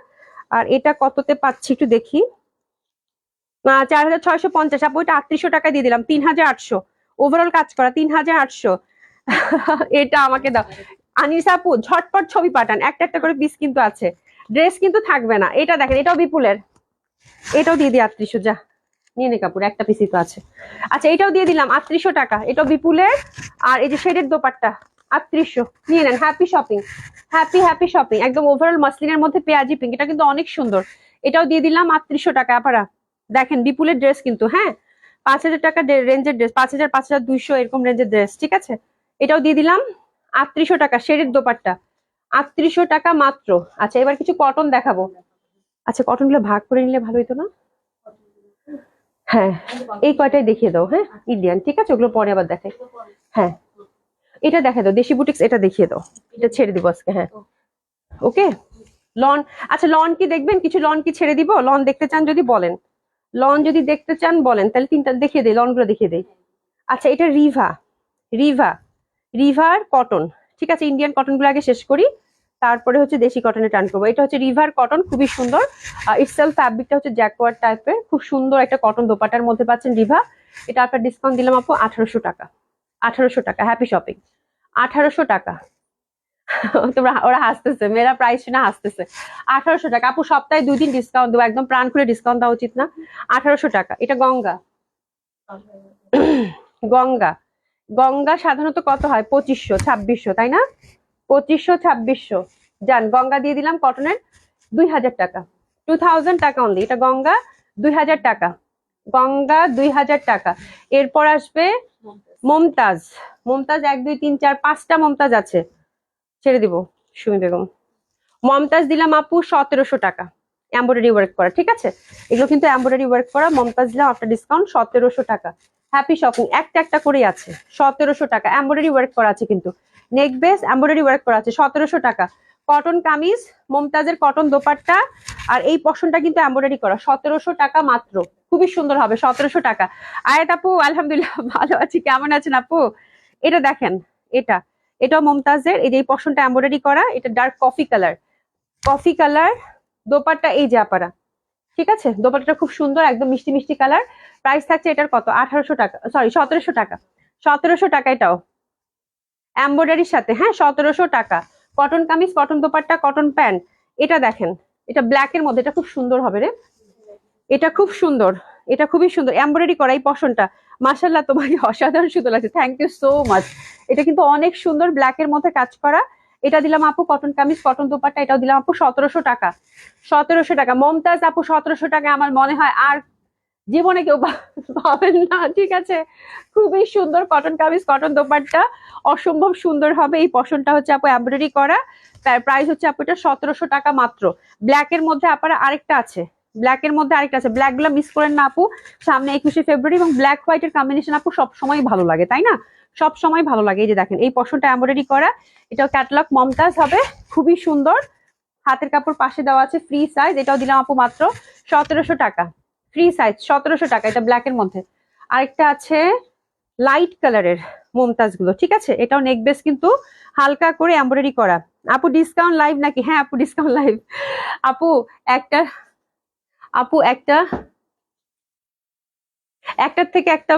আর এটা কততে পাচ্ছি একটু দেখি। চার হাজার ছয়শো পঞ্চাশ। আপু এটা আটত্রিশশো টাকা দিয়ে দিলাম। তিন হাজার আটশো। ওভারঅল কাজ করা, তিন হাজার আটশো। এটা আমাকে দাও। আনিস আপু, ঝটপট ছবি পাঠান। একটা একটা করে পিস কিন্তু আছে। ড্রেস কিন্তু থাকবে না। এটা দেখেন, এটাও বিপুলের। এটাও দিয়ে দিই আটত্রিশশো, যা। নিয়ে নে কাপুর একটা পিসই তো আছে। আচ্ছা এটাও দিয়ে দিলাম আটত্রিশশো টাকা। এটাও বিপুলের। আর এই যে শেডের দোপাট্টা, আটত্রিশশো। নিয়ে নেন happy shopping happy happy shopping একদম ওভারঅল মাসলিনের মধ্যে পেঁয়াজি পিঙ্ক এটা কিন্তু অনেক সুন্দর। এটাও দিয়ে দিলাম আটত্রিশশো টাকা, আপনারা। দেখেন, বিপুলের ড্রেস কিন্তু হ্যাঁ? পাঁচ হাজার টাকা রেঞ্জের ড্রেস পাঁচ হাজার পাঁচ হাজার দুইশো এরকম রেঞ্জের ড্রেস ঠিক আছে? এটাও দিয়ে দিলাম। আটত্রিশশো টাকা শেডের দোপাট্টা। আটত্রিশশো টাকা মাত্র। আচ্ছা এবার কিছু কটন দেখাবো। আচ্ছা কটনগুলো ভাগ করে নিলে ভালো হতো না? হ্যাঁ এই কয়টাই দেখিয়ে দাও হ্যাঁ? ইন্ডিয়ান ঠিক আছে? ওগুলো পরে আবার দেখাই। হ্যাঁ এটা দেখে দাও। দেশি বুটিক্স এটা দেখিয়ে দাও। এটা ছেড়ে দিব আজকে হ্যাঁ। ওকে? লন আচ্ছা লন কি দেখবেন? কিছু লন কি ছেড়ে দিব? লন দেখতে চান যদি বলেন। লন যদি দেখতে চান, বলেন। তাহলে তিনটা দেখিয়ে দেই লনগুলো দেখিয়ে দেই। আচ্ছা এটা রিভা রিভা রিভার কটন ঠিক আছে ইন্ডিয়ান কটনগুলো আগে শেষ করি তারপরে হচ্ছে দেশি কটনে টান করব। এটা হচ্ছে রিভার কটন খুবই সুন্দর। ইটসেল ফ্যাব্রিকটা হচ্ছে জ্যাকওয়ার টাইপের খুব সুন্দর একটা কটন দোপাটার মধ্যে পাচ্ছেন রিভা এটা আপনার ডিসকাউন্ট দিলাম আপু আঠারোশো টাকা আঠারোশো টাকা হ্যাপি শপিং আঠারোশো টাকা। তোমরা ওরা হাসতেছে মেয়েরা প্রাইস শুনে হাসতেছে। আঠারোশো টাকা। আপু সপ্তাহে দুই দিন ডিসকাউন্ট দেবো একদম প্রাণ খুলে ডিসকাউন্ট দেওয়া উচিত না। আঠারোশো টাকা। এটা গঙ্গা। গঙ্গা। গঙ্গা সাধারণত কত হয়? পঁচিশশো, ছাব্বিশশো, তাই না? পঁচিশশো, ছাব্বিশশো। যান, গঙ্গা দিয়ে দিলাম কটনের দুই হাজার টাকা। টু থাউজেন্ড টাকা অনলি এটা গঙ্গা দুই হাজার টাকা। গঙ্গা দুই হাজার টাকা। এরপর আসবে মমতাজ। মমতাজ এক, দুই, তিন, চার, পাঁচটা মমতাজ আছে। ছেড়ে দিব, সুমি বেগম। মমতাজ দিলাম আপু সতেরোশো টাকা। এম্ব্রয়ডারি ওয়ার্ক করা, ঠিক আছে? এগুলো কিন্তু এম্ব্রয়ডারি ওয়ার্ক করা, মমতাজ দিলাম আপনার ডিসকাউন্ট সতেরোশো টাকা। হ্যাপি শপিং একটা একটা করেই আছে। সতেরোশো টাকা। এম্ব্রয়ডারি ওয়ার্ক করা আছে কিন্তু। নেক বেস এম্ব্রয়ডারি ওয়ার্ক করা আছে। সতেরোশো টাকা। কটন কামিজ মমতাজের কটন দোপাট্টা, আর এই পশনটা কিন্তু এম্ব্রয়ডারি করা। সতেরোশো টাকা মাত্র। খুবই সুন্দর হবে, সতেরোশো টাকা। আয়াত আপু, আলহামদুলিল্লাহ, [LAUGHS] ভালো আছি। কেমন আছেন আপু? এটা দেখেন, এটা। এটাও মমতাজের এই যে এই পশনটা এম্ব্রয়ডারি করা, এটা dark coffee colour coffee colour dupatta, এই যে আপারা। ঠিক আছে? দোপাট্টাটা খুব সুন্দর, একদম মিষ্টি মিষ্টি কালার। প্রাইস থাকছে এটার কত? আঠারোশো টাকা সরি সতেরোশো টাকা। সতেরোশো টাকা এটাও। এম্ব্রয়ডারির সাথে হ্যাঁ সতেরোশো টাকা। Cotton kameez cotton dupatta cotton pant এটা দেখেন, এটা ব্ল্যাক এর মধ্যে, এটা খুব সুন্দর হবে রে। এটা খুব সুন্দর, এটা খুবই সুন্দর। এম্ব্রয়ডারি করা এই পশনটা। মাসাল্লাহ তোমাকে অসাধারণ সুন্দর লাগছে। থ্যাংক ইউ সো মাচ এটা কিন্তু অনেক সুন্দর ব্ল্যাক এর মধ্যে কাজ করা। এটা দিলাম আপু কটন কামিজ কটন দোপাট্টা, এটাও দিলাম আপু সতেরোশো টাকা। সতেরোশো টাকা। মমতাজ আপু সতেরোশো টাকা, আমার মনে হয় আর জীবনে কেউ পাবেন না, ঠিক আছে? খুবই সুন্দর কটন কামিজ কটন দোপাট্টা। অসম্ভব সুন্দর হবে। এই পশনটা হচ্ছে আপু এমব্রয়ডারি করা। তার প্রাইস হচ্ছে আপু এটা সতেরোশো টাকা মাত্র। ব্ল্যাক এর মধ্যে আপনার আরেকটা আছে। ব্ল্যাক এর মধ্যে আরেকটা আছে। ব্ল্যাকগুলো মিস করেন না আপু। সামনে একুশে ফেব্রুয়ারি এবং ব্ল্যাক হোয়াইট এর কম্বিনেশন আপু সবসময় ভালো লাগে, তাই না? সব সময় ভালো লাগে এই যে দেখেন, এই পশনটা এমব্রয়ডারি করা, এটাও ক্যাটালগ মমতাজ হবে, খুবই সুন্দর। হাতের কাপড় পাশে দেওয়া আছে ফ্রি সাইজ এটাও দিলাম আপু মাত্র সতেরোশো টাকা। ফ্রি সাইজ সতেরোশো টাকা, এটা ব্ল্যাকের মধ্যে। আরেকটা আছে লাইট কালারের মমতাজগুলো ঠিক আছে? এটাও নেক বেস কিন্তু হালকা করে এমব্রয়ডারি করা। আপু ডিসকাউন্ট লাইভ নাকি? হ্যাঁ আপু ডিসকাউন্ট লাইভ আপু, একটা আপু একটা, একটার থেকে একটা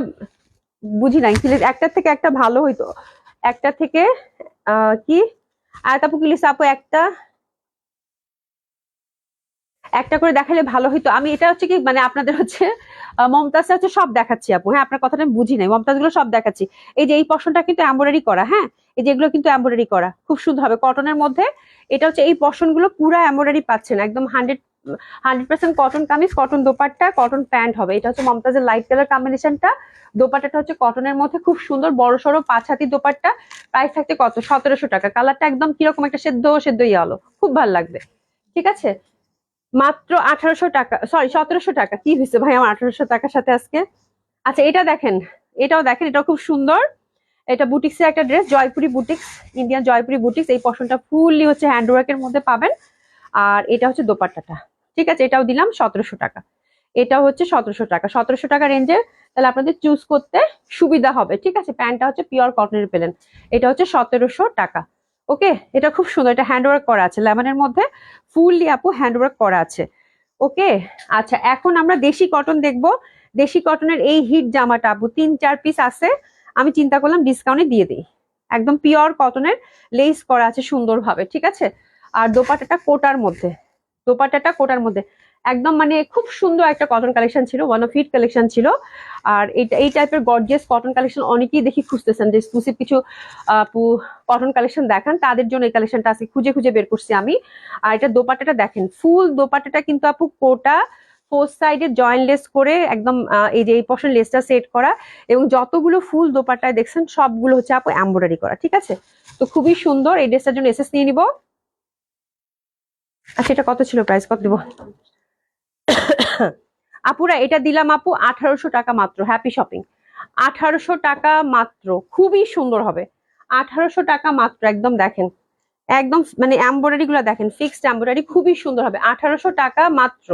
বুঝি নাই প্লিজ একটার থেকে একটা ভালো হইতো। একটা থেকে কি? আর প্লিজ আপু? একটা। একটা করে দেখালে ভালো হইতো। আমি এটা হচ্ছে কি মানে আপনাদের হচ্ছে আহ, মমতাজটা হচ্ছে সব দেখাচ্ছি আপু। হ্যাঁ আপনার কথাটা আমি বুঝি নাই মমতাজগুলো সব দেখাচ্ছি। এই যে এই পশনটা কিন্তু এম্ব্রয়ডারি করা হ্যাঁ? এই যে এগুলো কিন্তু এম্ব্রয়ডারি করা। খুব সুন্দর হবে। কটনের মধ্যে এটা হচ্ছে এই পশনগুলো পুরো এম্ব্রয়ডারি পাচ্ছেন একদম hundred hundred percent cotton kameez cotton dupatta cotton pant হবে। এটা হচ্ছে মমতাজের লাইট কালার কম্বিনেশনটা দোপাট্টাটা হচ্ছে কটনের মধ্যে খুব সুন্দর, বড় সড়ো পাঁচ হাতি দোপাট্টা। প্রাইস থাকতে কত? সতেরোশো টাকা। কালারটা একদম কীরকম একটা সেদ্ধ সেদ্ধ ইয়ে আলো খুব ভালো লাগবে। ঠিক আছে? মাত্র আঠারোশো টাকা সরি সতেরোশো টাকা। কি হয়েছে ভাই আমার আঠারোশো টাকার সাথে আজকে? আচ্ছা এটা দেখেন। এটাও দেখেন, এটাও খুব সুন্দর। এটা বুটিক্সের একটা dress Jaipuri boutiques Indian Jaipuri boutiques এই পশনটা ফুললি হচ্ছে হ্যান্ডওয়ার্কের মধ্যে পাবেন। আর এটা হচ্ছে দোপাট্টাটা। ঠিক আছে, এটাও দিলাম সতেরোশো টাকা। এটাও হচ্ছে সতেরোশো টাকা। সতেরোশো টাকা রেঞ্জে তাহলে আপনাদের চুজ করতে সুবিধা হবে, ঠিক আছে? প্যান্টটা হচ্ছে পিওর কটনের পেলেন। এটা হচ্ছে সতেরোশো টাকা। ওকে এটা খুব সুন্দর, এটা হ্যান্ডওয়ার্ক করা আছে। লেমনের মধ্যে ফুললি আপু হ্যান্ডওয়ার্ক করা আছে। ওকে আচ্ছা এখন আমরা দেশি কটন দেখব। দেশি কটনের এই হিট জামাটা আপু, তিন চার পিস আছে। আমি চিন্তা করলাম ডিসকাউন্টে দিয়ে দিই। একদম পিওর কটনের লেস করা আছে সুন্দরভাবে, ঠিক আছে? আর দোপাটাটা কোটার মধ্যে। দোপাটাটা কোটার মধ্যে। একদম মানে খুব সুন্দর একটা কটন কালেকশন ছিল ওয়ান অফ হিট কালেকশন ছিল। আর এইটা এই টাইপের গর্জিয়াস কটন কালেকশন অনেকেই দেখি খুঁজতেছেন যে এক্সক্লুসিভ কিছু কটন কালেকশন দেখান, তাদের জন্য এই কালেকশনটা আজকে খুঁজে খুঁজে বের করছি আমি। আর এটা দোপাটাটা দেখেন ফুল দোপাটাটা কিন্তু আপু কোটা ফোর সাইডে জয়েন্ট লেস করে একদম এই যে এই পশন লেসটা সেট করা। এবং যতগুলো ফুল দোপাটায় দেখছেন, সবগুলো হচ্ছে আপু এম্ব্রয়ডারি করা, ঠিক আছে? তো খুবই সুন্দর, এই ড্রেসটার জন্য এসএস নিয়ে নিব। আচ্ছা এটা কত ছিল প্রাইস কত দিব? আপুরা, এটা দিলাম আপু আঠারোশো টাকা মাত্র হ্যাপি শপিং আঠারোশো টাকা মাত্র, খুবই সুন্দর হবে। আঠারোশো টাকা মাত্র, একদম দেখেন। একদম মানে এম্ব্রয়ডারি গুলো দেখেন ফিক্সড এম্ব্রয়ডারি খুবই সুন্দর হবে। আঠারোশো টাকা মাত্র,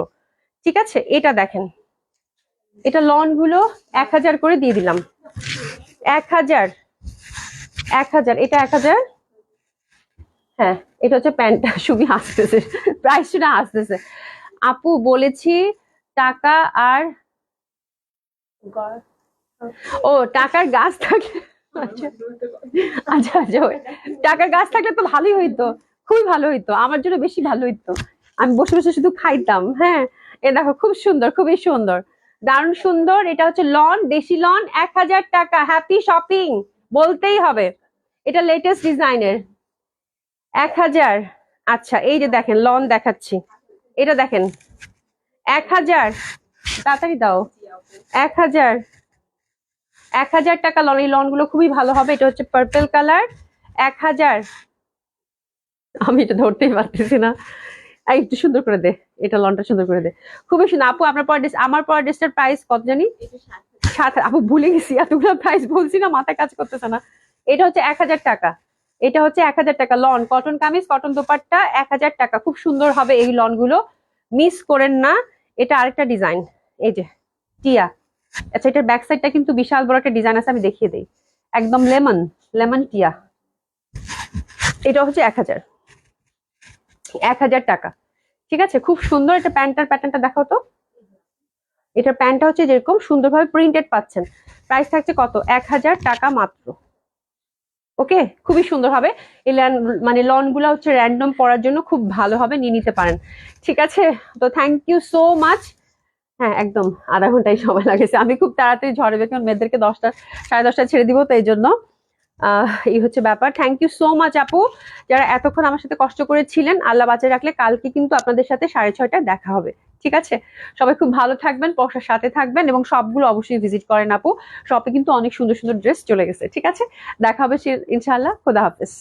ঠিক আছে? এটা দেখেন। এটা লনগুলো এক হাজার করে দিয়ে দিলাম। এক হাজার এক হাজার, এটা এক হাজার? হ্যাঁ। এটা হচ্ছে প্যান্টটা [LAUGHS] সুবি আসতেছে প্রাইস শুনে আসতেছে আপু, বলেছি টাকা আর ও, টাকার গাছ থাকলে আচ্ছা। আচ্ছা আচ্ছা টাকার গাছ থাকলে তো ভালোই হইতো। খুবই ভালো হইতো। আমার জন্য বেশি ভালো হইতো। আমি বসে বসে শুধু খাইতাম হ্যাঁ। এ দেখো, খুব সুন্দর, খুবই সুন্দর। দারুণ সুন্দর। এটা হচ্ছে লন, দেশি লন, এক হাজার টাকা। Happy shopping. বলতেই হবে। এটা লেটেস্ট ডিজাইনের এক হাজার। আচ্ছা এই যে দেখেন, লন দেখাচ্ছি। এটা দেখেন, এক হাজার, তাড়াতাড়ি দাও। এক হাজার এক হাজার টাকা লন, এই লনগুলো খুবই ভালো হবে। এটা হচ্ছে পার্পেল কালার এক হাজার। আমি এটা ধরতেই পারতেছি না। একটু সুন্দর করে দে, এটা লনটা সুন্দর করে দে। খুবই সুন্দর। আপু, আপনার পর ড্রেস আমার পর ড্রেসটার প্রাইস কত জানি? সাত আপু, ভুলে গেছি, এতগুলো প্রাইস বলছি না, মাথায় কাজ করতেছে না। এটা হচ্ছে এক হাজার টাকা। এটা হচ্ছে এক হাজার টাকা lawn cotton kameez cotton dupatta এক হাজার টাকা। খুব সুন্দর হবে এই লনগুলো। মিস করেন না, এটা আরেকটা ডিজাইন এই যে, টিয়া। আচ্ছা এটার ব্যাক সাইডটা কিন্তু বিশাল বড় একটা ডিজাইন আছে, আমি দেখিয়ে দিই। একদম লেমন লেমন টিয়া। এটা হচ্ছে এক হাজার। এক হাজার টাকা। ঠিক আছে? খুব সুন্দর এটা প্যান্টার প্যাটার্নটা দেখাও তো। এটার প্যান্টটা হচ্ছে যেরকম সুন্দরভাবে প্রিন্টেড পাচ্ছেন। প্রাইস থাকছে কত? এক হাজার টাকা মাত্র। ওকে? খুবই সুন্দর হবে। এই ল্যান্ড মানে লনগুলা হচ্ছে র্যান্ডম পড়ার জন্য খুব ভালো হবে, নিয়ে নিতে পারেন। ঠিক আছে? তো থ্যাংক ইউ সো মাচ হ্যাঁ একদম আধা ঘন্টায় সময় লাগেছে। আমি খুব তাড়াতাড়ি ঝড়ে বেকার মেয়েদেরকে দশটা, সাড়ে দশটা ছেড়ে দিব তো এই জন্য। এই হচ্ছে ব্যাপার। থ্যাংক ইউ সো মাচ আপু। যারা এতক্ষণ আমার সাথে কষ্ট করেছিলেন, আল্লাহ বাঁচিয়ে রাখলে কালকে কিন্তু আপনাদের সাথে সাড়ে ছয়টায় দেখা হবে। ঠিক আছে? সবাই খুব ভালো থাকবেন পশার সাথে থাকবেন এবং সবগুলো অবশ্যই ভিজিট করেন আপু। শপে কিন্তু অনেক সুন্দর সুন্দর ড্রেস চলে গেছে। ঠিক আছে? দেখা হবে ইনশাল্লাহ খোদা হাফেজ।